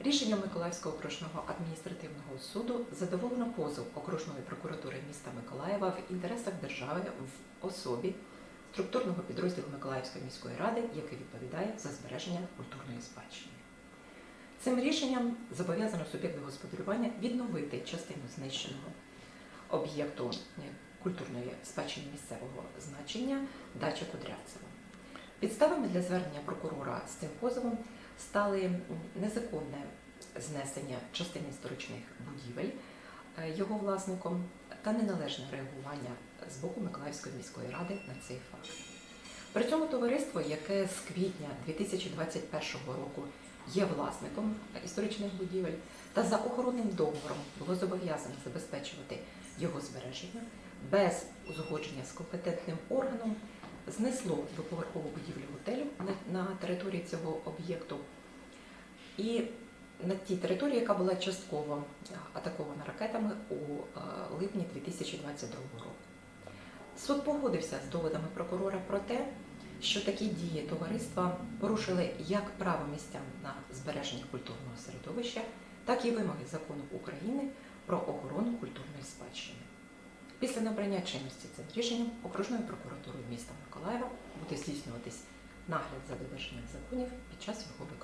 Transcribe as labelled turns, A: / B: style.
A: Рішенням Миколаївського окружного адміністративного суду задоволено позов окружної прокуратури міста Миколаєва в інтересах держави в особі структурного підрозділу Миколаївської міської ради, який відповідає за збереження культурної спадщини. Цим рішенням зобов'язано суб'єкту господарювання відновити частину знищеного об'єкту культурної спадщини місцевого значення дача Кудрявцева. Підставами для звернення прокурора з цим позовом стали незаконне знесення частини історичних будівель е, його власником та неналежне реагування з боку Миколаївської міської ради на цей факт. При цьому товариство, яке з квітня 2021 року є власником історичних будівель та за охоронним договором було зобов'язане забезпечувати його збереження без узгодження з компетентним органом, знесло двоповерхову будівлю готелю на, території цього об'єкту. І на тій території, яка була частково атакована ракетами у е, липні 2022 року. Суд погодився з доводами прокурора про те, що такі дії товариства порушили як право містян на збереження культурного середовища, так і вимоги закону України про охорону культурної спадщини. Після набрання чинності цим рішенням окружною прокуратурою міста Миколаєва буде здійснюватись нагляд за додержанням законів під час його виконання.